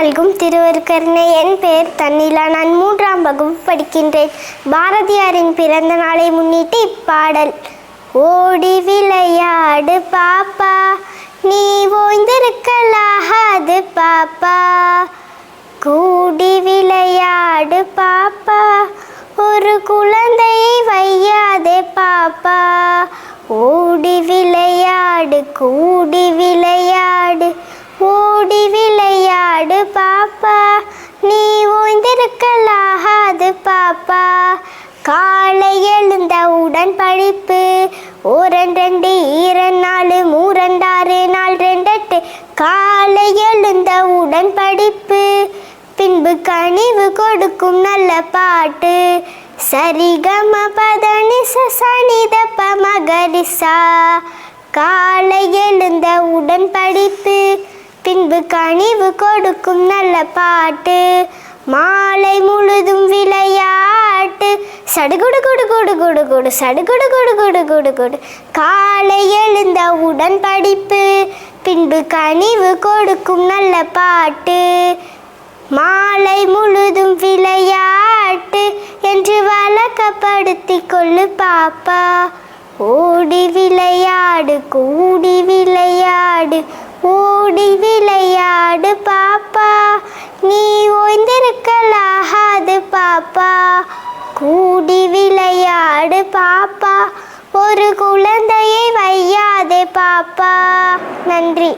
நல்கும் திருவருக்கருணை. என் பெயர் தன்னிலா. நான் மூன்றாம் வகுப்பு படிக்கின்றேன். பாரதியாரின் பிறந்த நாளை முன்னிட்டு இப்பாடல். ஓடி விளையாடு பாப்பா. நீ ஓய்ந்திருக்கலாகாது பாப்பா. கூடி விளையாடு பாப்பா. ஒரு குழந்தையை வையாதே பாப்பா. ஓடி விளையாடு கூடி விளையாடு. எழுந்தவுடன் படிப்பு. ரெண்டு ஈரன் நாலு மூரண்டாறு நாள் ரெண்டெட்டு காலை எழுந்தவுடன் படிப்பு. பின்பு கனிவு கொடுக்கும் நல்ல பாட்டு. சரிகம பதனி சனிதப்ப மகரிசா. காலை எழுந்த உடன் படிப்பு. பின்பு கனிவு கொடுக்கும் நல்ல பாட்டு. மாலை முழுதும் விளையா சடுகுடு குடு குடு குடு குடு சடுகுடு குடு குடு குடு குடு காலை எழுந்த உடன் படிப்பு பின்பு கனிவு கொடுக்கும் நல்ல பாட்டு. மாலை முழுதும் விளையாட்டு என்று வழக்கப்படுத்தி கொள்ளு பாப்பா. ஓடி விளையாடு கூடி விளையாடு ஓடி விளையாடு பாப்பா. நீ ஓய்ந்திருக்கலாகாது பாப்பா. கூடி விளையாடு பாப்பா. ஒரு குழந்தையை வையாதே பாப்பா. நன்றி.